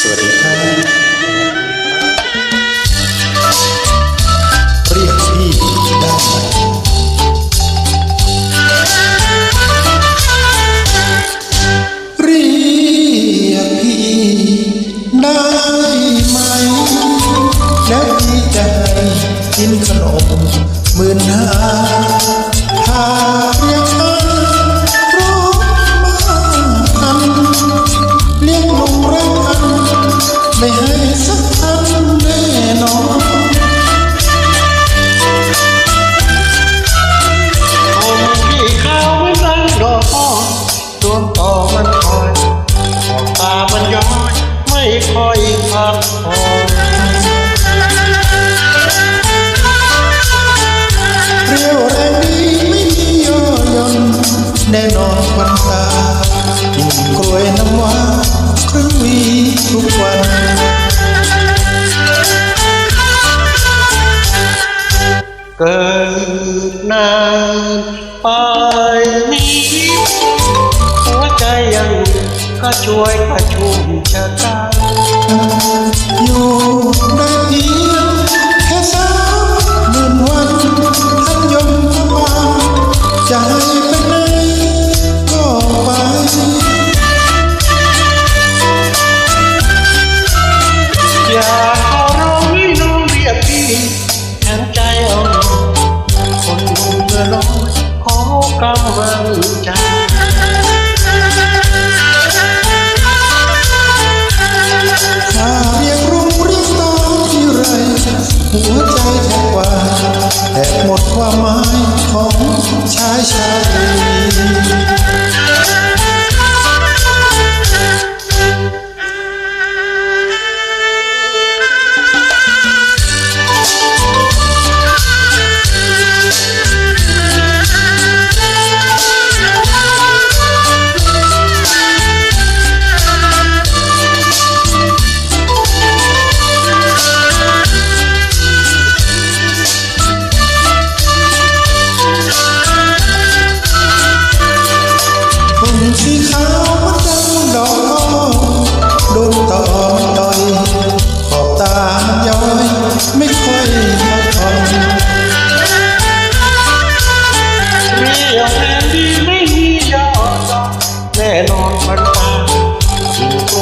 สวัสดีครับเรียกพี่ได้ไหมเรียกพี่ได้ไหม แล้วพี่จะให้กินขนมหมื่นห้า ไม่ให้สักทันแน่นอนผมที่เขาไม่รังดอกอ้อดวงต่อมันคอยตามันย้อยไม่ค่อยพักผ่อนเรียวแรงดีไม่มีย่อหย่อนแน่นอน เกิดนานไปนี้หัวใจยังก็ช่วยกระชุ่มชะตา ความหมายของชายชาตรี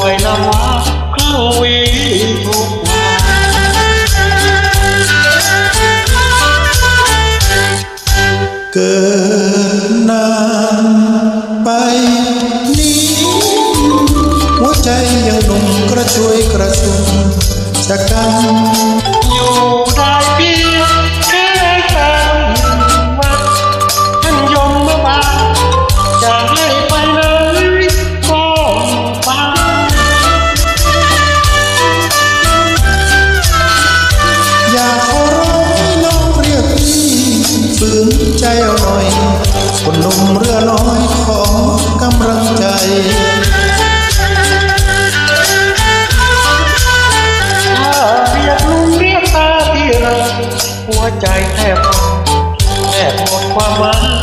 กินกล้วยน้ำว้าครึ่งวีทุกวันเกินนานไปนี้หัวใจยังหนุ่มกระชวยกระชุ่มจะกันอยู่ ฝืนใจเอาหน่อย คนหนุ่มเรือน้อยขอกำลังใจถ้าเรียกลุงเรียกตาที่รักหัวใจแทบวายแทบหมดความหวัง